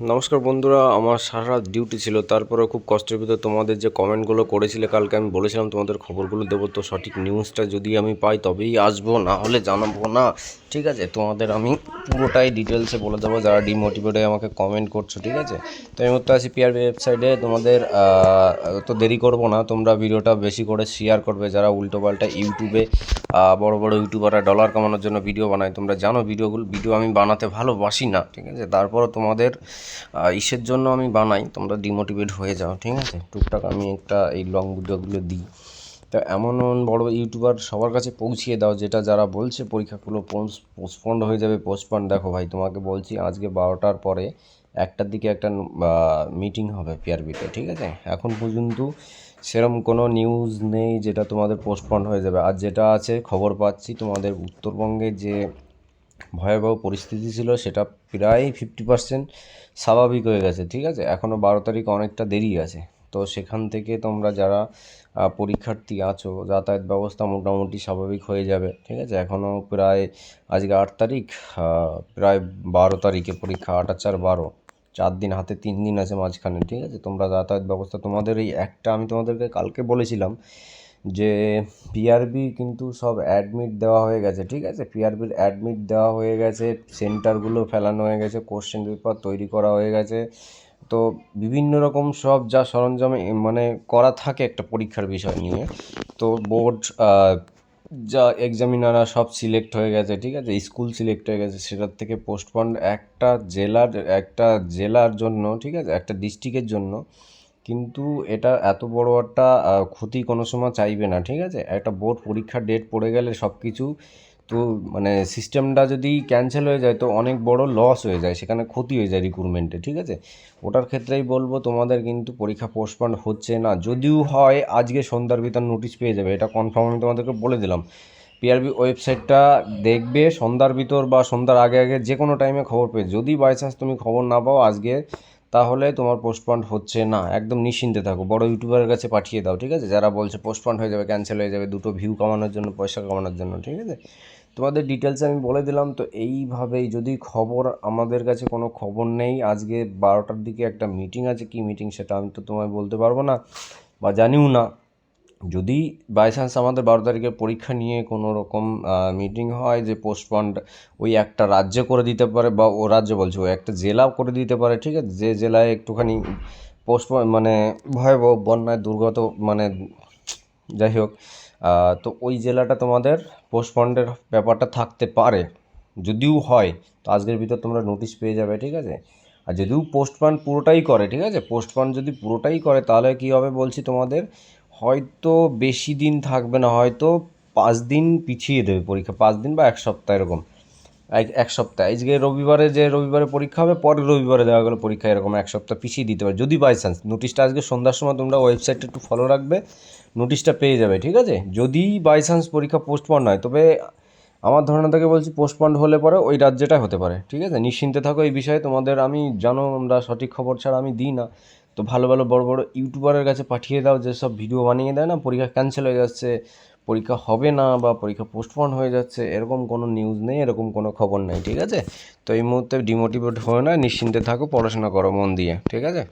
নমস্কার বন্ধুরা আমার সারা রাত ডিউটি ছিল তারপরে খুব কষ্টের ভিতর তোমাদের যে কমেন্টগুলো করেছিলে কালকে আমি বলেছিলাম তোমাদের খবরগুলো দেবো তো সঠিক নিউজটা যদি আমি পাই তবেই আসব না হলে জানাব না। ঠিক আছে? তোমাদের আমি পুরোটাই ডিটেলসে বলে দেবো যারা ডিমোটিভেট হয়ে আমাকে কমেন্ট করছ ঠিক আছে? তো এই মুহূর্তে আছি পিআরবি ওয়েবসাইটে তোমাদের তো দেরি করব না তোমরা ভিডিওটা বেশি করে শেয়ার করবে যারা উল্টোপাল্টা ইউটিউবে আহ, বড় বড় ইউটিউবাররা ডলার কামানোর জন্য ভিডিও বানায় তোমরা জানো ভিডিওগুলো ভিডিও আমি বানাতে ভালোবাসি না ঠিক আছে? তারপরও তোমাদের ইসের জন্য আমি বানাই, তোমরা ডিমোটিভেট হয়ে যাও, ঠিক আছে? টুকটাক আমি একটা এই লং ভিডিওগুলো দিই। তা এমন এমন বড় ইউটিউবার সবার কাছে পৌঁছিয়ে দাও, যেটা যারা বলছে পরীক্ষাগুলো পোস্টপন্ড হয়ে যাবে পোস্টপন্ড দেখো ভাই, তোমাকে বলছি আজকে বারোটার পরে একটার দিকে একটা মিটিং হবে পিআরবিতে ঠিক আছে? এখন পর্যন্ত সেরকম কোনো নিউজ নেই যেটা তোমাদের পোস্টপন্ড হয়ে যাবে। আর যেটা আছে, খবর পাচ্ছি তোমাদের উত্তরবঙ্গে যে ভয়াবহ পরিস্থিতি ছিল, সেটা প্রায় ফিফটি পার্সেন্ট স্বাভাবিক হয়ে গেছে, ঠিক আছে? এখনও বারো তারিখ অনেকটা দেরি আছে। তো সেখান থেকে তোমরা যারা পরীক্ষার্থী আছো, যাতায়াত ব্যবস্থা মোটামুটি স্বাভাবিক হয়ে যাবে, ঠিক আছে? এখনও প্রায়, আজকে আট তারিখ প্রায় বারো তারিখে পরীক্ষা আট চার বারো। চার দিন, হাতে তিন দিন আছে মাঝখানে, ঠিক আছে? তোমরা যাতায়াত ব্যবস্থা তোমাদের এই একটা আমি তোমাদেরকে কালকে বলেছিলাম যে পিআরবি কিন্তু সব অ্যাডমিট দেওয়া হয়ে গেছে, ঠিক আছে? পিআরবির অ্যাডমিট দেওয়া হয়ে গেছে সেন্টারগুলো ফেলানো হয়ে গেছে কোশ্চেন পেপার তৈরি করা হয়ে গেছে। তো বিভিন্ন রকম সব যা সরঞ্জামে মানে করা থাকে একটা পরীক্ষার বিষয় নিয়ে। তো বোর্ড যা এক্সামিনাররা সব সিলেক্ট হয়ে গেছে, ঠিক আছে? স্কুল সিলেক্ট হয়ে গেছে, সেটার থেকে পোস্টপন্ড একটা জেলার একটা জেলার জন্য, ঠিক আছে? একটা ডিস্ট্রিক্টের জন্য কিন্তু এটা এত বড় একটা ক্ষতি কোনো সময় চাইবে না, ঠিক আছে? একটা বোর্ড পরীক্ষার ডেট পড়ে গেলে সব কিছু তো মানে সিস্টেমটা যদি ক্যান্সেল হয়ে যায়, তো অনেক বড় লস হয়ে যায়, সেখানে ক্ষতি হয়ে যায় রিক্রুটমেন্টে ঠিক আছে? ওটার ক্ষেত্রেই বলব, তোমাদের কিন্তু পরীক্ষা পোস্টপন্ড হচ্ছে না। যদিও হয়, আজকে সন্ধ্যার ভিতর নোটিশ পেয়ে যাবে, এটা কনফার্ম আমি তোমাদেরকে বলে দিলাম। পিআরবি ওয়েবসাইটটা দেখবে, সন্ধ্যার ভিতর বা সন্ধ্যার আগে আগে যে কোনো টাইমে খবর পেয়ে যদি বাই চান্স তুমি খবর না পাও, আজকে তাহলে তোমার পোস্টপন্ড হচ্ছে না। একদম নিশ্চিন্তে থাকো। বড় ইউটিউবারের কাছে পাঠিয়ে দাও, ঠিক আছে? যারা বলছে পোস্টপন্ড হয়ে যাবে ক্যান্সেল হয়ে যাবে, দুটো ভিউ কমানোর জন্য, পয়সা কমানোর জন্য, ঠিক আছে? তোমাদের ডিটেলস আমি বলে দিলাম, তো এইভাবেই যদি খবর আমাদের কাছে কোনো খবর নেই, আজকে বারোটার দিকে একটা মিটিং আছে, কি মিটিং সেটা আমি তো তোমায় বলতে পারব না বা জানিও না। যদি বাই চান্স আমাদের বারো তারিখে পরীক্ষা নিয়ে কোনো রকম মিটিং হয় যে পোস্টপন্ড ওই একটা রাজ্য করে দিতে পারে বা ও রাজ্য বলছে ওই একটা জেলা করে দিতে পারে, ঠিক আছে? যে জেলায় একটুখানি পোস্টপন মানে ভয়াবহ বন্যায় দুর্গত মানে যাই হোক তো ওই জেলাটা তোমাদের পোস্টপন্ডের ব্যাপারটা থাকতে পারে। যদিও হয়, তো আজকের ভিতর তোমরা নোটিশ পেয়ে যাবে, ঠিক আছে? আর যদিও পোস্টপন পুরোটাই করে, ঠিক আছে? পোস্টপন যদি পুরোটাই করে, তাহলে কী হবে বলছি তোমাদের? হয়তো বেশি দিন থাকবে না, হয়তো পাঁচ দিন পিছিয়ে দেবে পরীক্ষা, পাঁচ দিন বা এক সপ্তাহ এরকম। এক সপ্তাহ। আজকে রবিবারে যে রবিবারে পরীক্ষা হবে পরের রবিবারে দেওয়া গেলো পরীক্ষা, এরকম এক সপ্তাহ পিছিয়ে দিতে পারে। যদি বাই চান্স নোটিশটা আজকে সন্ধ্যার সময় তোমরা ওয়েবসাইটটা একটু ফলো রাখবে নোটিশটা পেয়ে যাবে, ঠিক আছে? যদি বাই চান্স পরীক্ষা পোস্টপন্ড হয় তবে আমার ধারণা থেকে বলছি পোস্টপন্ড হলে পরে ওই রাজ্যটা হতে পারে, ঠিক আছে? নিশ্চিন্তে থাকো এই বিষয়ে, তোমাদের আমি জানো, আমরা সঠিক খবর ছাড়া আমি দিই না। তো ভালো ভালো বড় বড় ইউটিউবারের কাছে পাঠিয়ে দাও যেসব ভিডিও বানিয়ে দেয় না, পরীক্ষা ক্যান্সেল হয়ে যাচ্ছে, পরীক্ষা হবে না বা পরীক্ষা পোস্টপন হয়ে যাচ্ছে, এরকম কোনো নিউজ নেই, এরকম কোনো খবর নেই, ঠিক আছে? তো এই মুহূর্তে ডিমোটিভেট হয়ে না নিশ্চিন্তে থাকো, পড়াশোনা করো মন দিয়ে, ঠিক আছে?